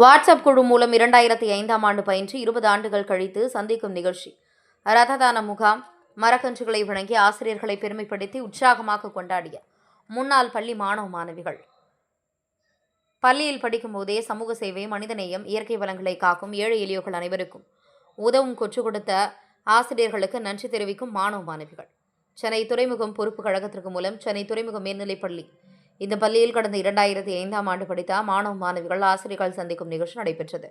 WhatsApp குழு மூலம் இரண்டாயிரத்தி ஐந்தாம் ஆண்டு பயின்று இருபது ஆண்டுகள் கழித்து சந்திக்கும் நிகழ்ச்சி. ரததான முகாம் மரக்கன்றுகளை வழங்கி ஆசிரியர்களை பெருமைப்படுத்தி உற்சாகமாக கொண்டாடிய முன்னாள் பள்ளி மாணவ மாணவிகள். பள்ளியில் படிக்கும்போதே சமூக சேவை மனிதநேயம் இயற்கை வளங்களை காக்கும் ஏழை எளியோர்கள் அனைவருக்கும் உதவும் கொற்று கொடுத்த ஆசிரியர்களுக்கு நன்றி தெரிவிக்கும் மாணவ மாணவிகள். சென்னை துறைமுகம் பொறுப்பு கழகத்திற்கு மூலம் சென்னை துறைமுக மேல்நிலைப்பள்ளி இந்த பள்ளியில் கடந்த இரண்டாயிரத்தி ஐந்தாம் ஆண்டு படித்த மாணவ மாணவிகள் ஆசிரியர்கள் சந்திக்கும் நிகழ்ச்சி நடைபெற்றது.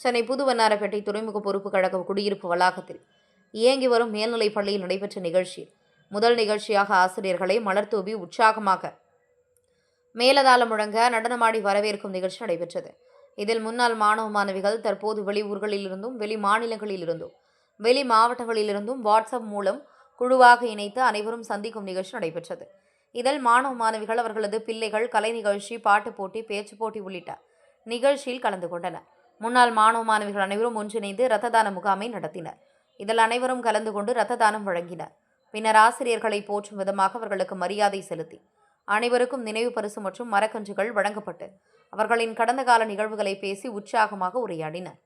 சென்னை புதுவண்ணாரப்பேட்டை துறைமுக பொறுப்பு கழக குடியிருப்பு வளாகத்தில் இயங்கி வரும் மேல்நிலைப் பள்ளியில் நடைபெற்ற நிகழ்ச்சியில் முதல் நிகழ்ச்சியாக ஆசிரியர்களை மலர் தூவி உற்சாகமாக மேலதாளம் முழங்க நடனமாடி வரவேற்கும் நிகழ்ச்சி நடைபெற்றது. இதில் முன்னாள் மாணவ மாணவிகள் தற்போது வெளியூர்களிலிருந்தும் வெளி மாநிலங்களிலிருந்தும் வெளி மாவட்டங்களிலிருந்தும் வாட்ஸ்அப் மூலம் குழுவாக இணைத்து அனைவரும் சந்திக்கும் நிகழ்ச்சி நடைபெற்றது. இதில் மாணவ மாணவிகள் அவர்களது பிள்ளைகள் கலை நிகழ்ச்சி பாட்டுப் போட்டி பேச்சு போட்டி உள்ளிட்ட நிகழ்ச்சியில் கலந்து கொண்டனர். முன்னாள் மாணவ மாணவிகள் அனைவரும் ஒன்றிணைந்து இரத்த தான முகாமை நடத்தினர். இதில் அனைவரும் கலந்து கொண்டு இரத்த தானம் வழங்கினர். பின்னர் ஆசிரியர்களை போற்றும் விதமாக அவர்களுக்கு மரியாதை செலுத்தி அனைவருக்கும் நினைவு பரிசு மற்றும் மரக்கன்றுகள் வழங்கப்பட்டு அவர்களின் கடந்த கால நிகழ்வுகளை பேசி உற்சாகமாக உரையாடினர்.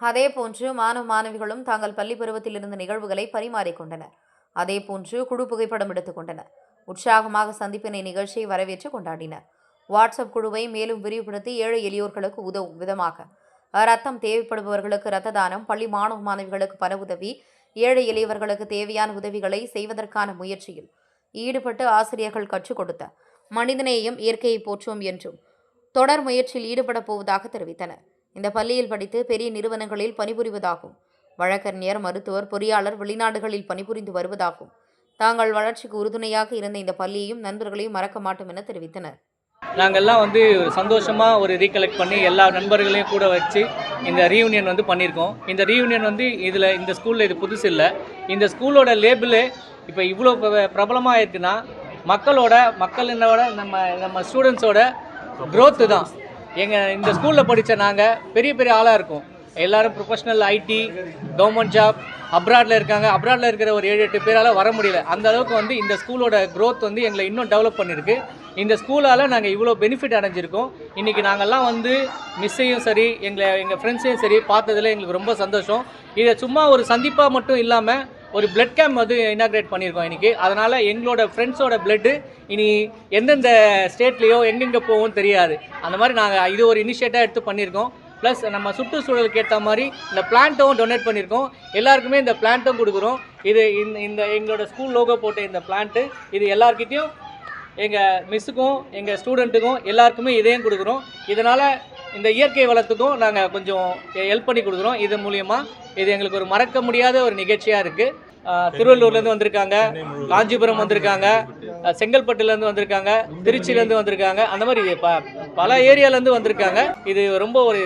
அதேபோன்று மாணவ மாணவிகளும் தாங்கள் பள்ளி பருவத்தில் இருந்த நிகழ்வுகளை பரிமாறிக்கொண்டனர் அதேபோன்று குழு புகைப்படம் எடுத்துக்கொண்டனர் உற்சாகமாக சந்திப்பினை நிகழ்ச்சியை வரவேற்று கொண்டாடினர். வாட்ஸ்அப் குழுவை மேலும் விரிவுபடுத்தி ஏழை எளியோர்களுக்கு உதவும் விதமாக ரத்தம் தேவைப்படுபவர்களுக்கு இரத்த தானம் பள்ளி மாணவ மாணவிகளுக்கு பண உதவி ஏழை எளியவர்களுக்கு தேவையான உதவிகளை செய்வதற்கான முயற்சியில் ஈடுபட்டு ஆசிரியர்கள் கற்றுக் கொடுத்த மனிதநேயம் இயற்கையை போற்றுவோம் என்றும் தொடர் முயற்சியில் ஈடுபடப் போவதாக தெரிவித்தனர். இந்த பள்ளியில் படித்து பெரிய நிறுவனங்களில் பணிபுரிவதாகவும் வழக்கறிஞர் மருத்துவர் பொறியாளர் வெளிநாடுகளில் பணிபுரிந்து வருவதாகவும் தாங்கள் வளர்ச்சிக்கு உறுதுணையாக இருந்த இந்த பள்ளியையும் நண்பர்களையும் மறக்க மாட்டோம் என தெரிவித்தனர். நாங்கள்லாம் வந்து சந்தோஷமாக ஒரு ரீகலெக்ட் பண்ணி எல்லா நண்பர்களையும் கூட வச்சு இந்த ரீயூனியன் வந்து பண்ணியிருக்கோம். இந்த ரீயூனியன் வந்து இதில் இந்த ஸ்கூலில் இது புதுசு இல்லை. இந்த ஸ்கூலோட லேபிளு இப்போ இவ்வளோ பிர- பிரபலமாக இருக்குன்னா மக்களோட மக்களினோட நம்ம நம்ம ஸ்டூடெண்ட்ஸோட க்ரோத்து தான். எங்கள் இந்த ஸ்கூலில் படித்த நாங்கள் பெரிய பெரிய ஆளாக இருக்கோம். எல்லாரும் ப்ரொஃபஷனல் ஐடி கவர்மெண்ட் ஜாப் அப்ராடில் இருக்காங்க. அப்ராடில் இருக்கிற ஒரு ஏழு எட்டு பேரால் வர முடியல. அந்த அளவுக்கு வந்து இந்த ஸ்கூலோட க்ரோத் வந்து எங்களை இன்னும் டெவலப் பண்ணியிருக்கு இந்த ஸ்கூலால் நாங்கள் இவ்வளோ பெனிஃபிட் அடைஞ்சிருக்கோம். இன்றைக்கி நாங்கள்லாம் வந்து மிஸ்ஸையும் சரி எங்களை எங்கள் ஃப்ரெண்ட்ஸையும் சரி பார்த்ததுல எங்களுக்கு ரொம்ப சந்தோஷம். இதை சும்மா ஒரு சந்திப்பாக மட்டும் இல்லாமல் ஒரு பிளட் கேம்ப் வந்து இனாக்ரேட் பண்ணியிருக்கோம் இன்றைக்கி அதனால் எங்களோட ஃப்ரெண்ட்ஸோட பிளட்டு இனி எந்தெந்த ஸ்டேட்லேயோ எங்கெங்கே போகும் தெரியாது. அந்த மாதிரி நாங்கள் இது ஒரு இனிஷியேட்டாக எடுத்து பண்ணியிருக்கோம். ப்ளஸ் நம்ம சுற்றுச்சூழலுக்கு ஏற்ற மாதிரி இந்த பிளான்ட்டும் டொனேட் பண்ணியிருக்கோம் எல்லாருக்குமே இந்த பிளான்ட்டும் கொடுக்குறோம். இது இந்த இந்த எங்களோட ஸ்கூல் லோகோ போட்ட இந்த பிளான்ட்டு இது எல்லாருக்கிட்டேயும் எங்கள் மிஸ்ஸுக்கும் எங்கள் ஸ்டூடெண்ட்டுக்கும் எல்லாருக்குமே இதையும் கொடுக்குறோம். இதனால் இந்த இயற்கை வளத்துக்கும் நாங்கள் கொஞ்சம் ஹெல்ப் பண்ணி கொடுக்குறோம். இது மூலியமாக இது எங்களுக்கு ஒரு மறக்க முடியாத ஒரு நிகழ்ச்சியாக இருக்குது திருவள்ளூர்லேருந்து வந்திருக்காங்க. காஞ்சிபுரம் வந்திருக்காங்க. செங்கல்பட்டுலேருந்து வந்திருக்காங்க. திருச்சியிலேருந்து வந்திருக்காங்க. அந்த மாதிரி ப பல ஏரியாலேருந்து வந்திருக்காங்க. இது ரொம்ப ஒரு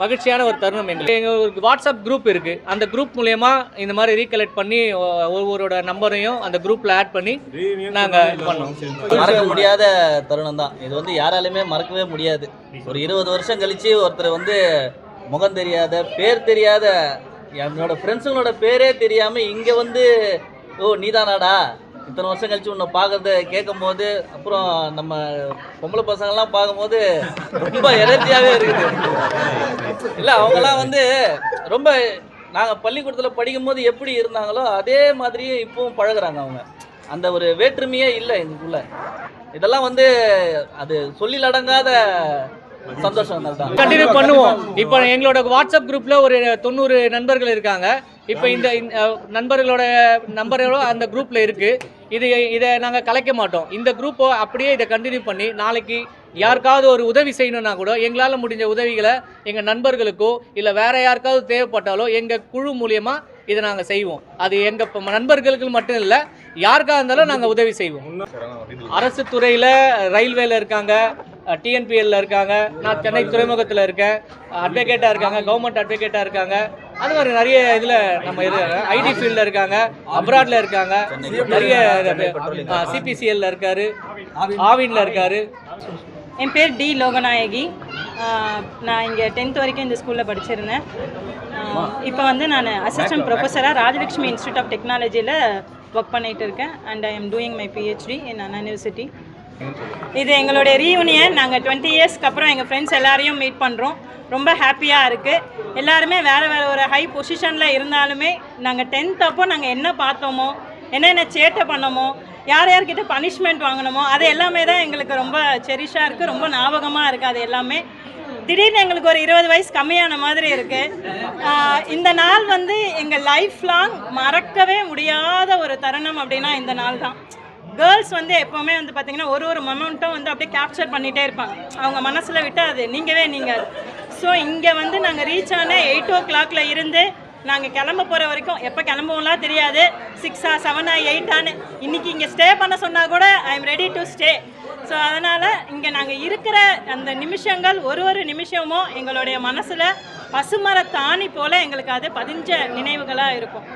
மகிழ்ச்சியான ஒரு தருணம் எங்களுக்கு எங்கள் வாட்ஸ்அப் குரூப் இருக்குது அந்த குரூப் மூலயமா இந்த மாதிரி ரீகலெக்ட் பண்ணி ஒவ்வொருவரோட நம்பரையும் அந்த குரூப்பில் ஆட் பண்ணி நாங்கள் இது பண்ணோம். மறக்க முடியாத தருணம் தான். இது வந்து யாராலுமே மறக்கவே முடியாது. ஒரு இருபது வருஷம் கழித்து ஒருத்தர் வந்து முகம் தெரியாத பேர் தெரியாத என்னோட ஃப்ரெண்ட்ஸுங்களோட பேரே தெரியாமல் இங்கே வந்து ஓ நீதானாடா? இத்தனை வருஷம் கழிச்சு உன்னை பார்க்கறத கேட்கும் போது அப்புறம் நம்ம பொம்பளை பசங்கள்லாம் பார்க்கும்போது ரொம்ப எனர்ஜியாகவே இருக்குது. இல்லை அவங்கெல்லாம் வந்து ரொம்ப நாங்கள் பள்ளிக்கூடத்தில் படிக்கும்போது எப்படி இருந்தாங்களோ அதே மாதிரியே இப்பவும் பழகுறாங்க அவங்க. அந்த ஒரு வேற்றுமையே இல்லை எங்களுக்குள்ள இதெல்லாம் வந்து அது சொல்லில் அடங்காத சந்தோஷம் கண்டினியூ பண்ணுவோம். இப்போ எங்களோட வாட்ஸ்அப் குரூப்பில் ஒரு தொண்ணூறு நண்பர்கள் இருக்காங்க. இப்போ இந்த நண்பர்களோட நம்பர்களும் அந்த குரூப்பில் இருக்குது இது இதை நாங்கள் கலைக்க மாட்டோம். இந்த குரூப்போ அப்படியே இதை கண்டினியூ பண்ணி நாளைக்கு யாருக்காவது ஒரு உதவி செய்யணும்னா கூட எங்களால் முடிஞ்ச உதவிகளை எங்கள் நண்பர்களுக்கோ இல்லை வேற யாருக்காவது தேவைப்பட்டாலோ எங்கள் குழு மூலியமாக இதை நாங்கள் செய்வோம். அது எங்கள் நண்பர்களுக்கு மட்டும் இல்லை யாருக்காக இருந்தாலும் நாங்கள் உதவி செய்வோம். அரசு துறையில் ரயில்வேல இருக்காங்க டிஎன்பிஎல்ல இருக்காங்க நான் சென்னை துறைமுகத்தில் இருக்கேன் அட்வொகேட்டாக இருக்காங்க கவர்மெண்ட் அட்வொகேட்டாக இருக்காங்க. அது மாதிரி நிறைய இதில் நம்ம இருக்காங்க ஐடி ஃபீல்டில் இருக்காங்க அப்ராடில் இருக்காங்க நிறைய சிபிசிஎல்ல இருக்காரு ஆவின்ல இருக்காரு. என் பேர் டி லோகநாயகி. நான் இங்கே டென்த் வரைக்கும் இந்த ஸ்கூலில் படிச்சிருந்தேன். இப்போ வந்து நான் அசிஸ்டன்ட் ப்ரொஃபஸராக ராஜலக்ஷ்மி இன்ஸ்டியூட் ஆஃப் டெக்னாலஜியில் ஒர்க் பண்ணிகிட்டு இருக்கேன். And I am doing my PhD in Anna university இது எங்களுடைய ரீயூனியன் நாங்கள் டுவெண்ட்டி இயர்ஸ்க்கு அப்புறம் எங்கள் ஃப்ரெண்ட்ஸ் எல்லாரையும் மீட் பண்ணுறோம் ரொம்ப ஹாப்பியாக இருக்குது எல்லாருமே வேறு வேறு ஒரு ஹை பொசிஷனில் இருந்தாலுமே நாங்கள் டென்த் அப்போ நாங்கள் என்ன பார்த்தோமோ என்னென்ன சேட்டை பண்ணோமோ யார் யார்கிட்ட பனிஷ்மெண்ட் வாங்கினோமோ அது எல்லாமே தான் எங்களுக்கு ரொம்ப செரிஷாக இருக்குது ரொம்ப ஞாபகமாக இருக்குது அது எல்லாமே. திடீர்னு எங்களுக்கு ஒரு இருபது வயசு கம்மியான மாதிரி இருக்குது இந்த நாள் வந்து எங்கள் லைஃப் லாங் மறக்கவே முடியாத ஒரு தருணம் அப்படின்னா இந்த நாள் தான். கேர்ள்ஸ் வந்து எப்போவுமே வந்து பார்த்தீங்கன்னா ஒரு ஒரு மொமெண்ட்டும் வந்து அப்படியே கேப்சர் பண்ணிகிட்டே இருப்பாங்க. அவங்க மனசில் விட்டு அது நீங்கவே நீங்கள் ஸோ இங்கே வந்து நாங்கள் ரீச் ஆன எயிட் ஓ கிளாக்ல இருந்து நாங்கள் கிளம்ப போகிற வரைக்கும் எப்போ கிளம்புவோம்லாம் தெரியாது. சிக்ஸா செவனா எயிட்டான்னு இன்றைக்கி இங்கே ஸ்டே பண்ண சொன்னால் கூட I am ready to stay so அதனால் இங்கே நாங்கள் இருக்கிற அந்த நிமிஷங்கள் ஒரு ஒரு நிமிஷமும் எங்களுடைய மனசில் பசுமர தாணி போல் எங்களுக்கு அது பதிஞ்ச நினைவுகளாக இருக்கும்.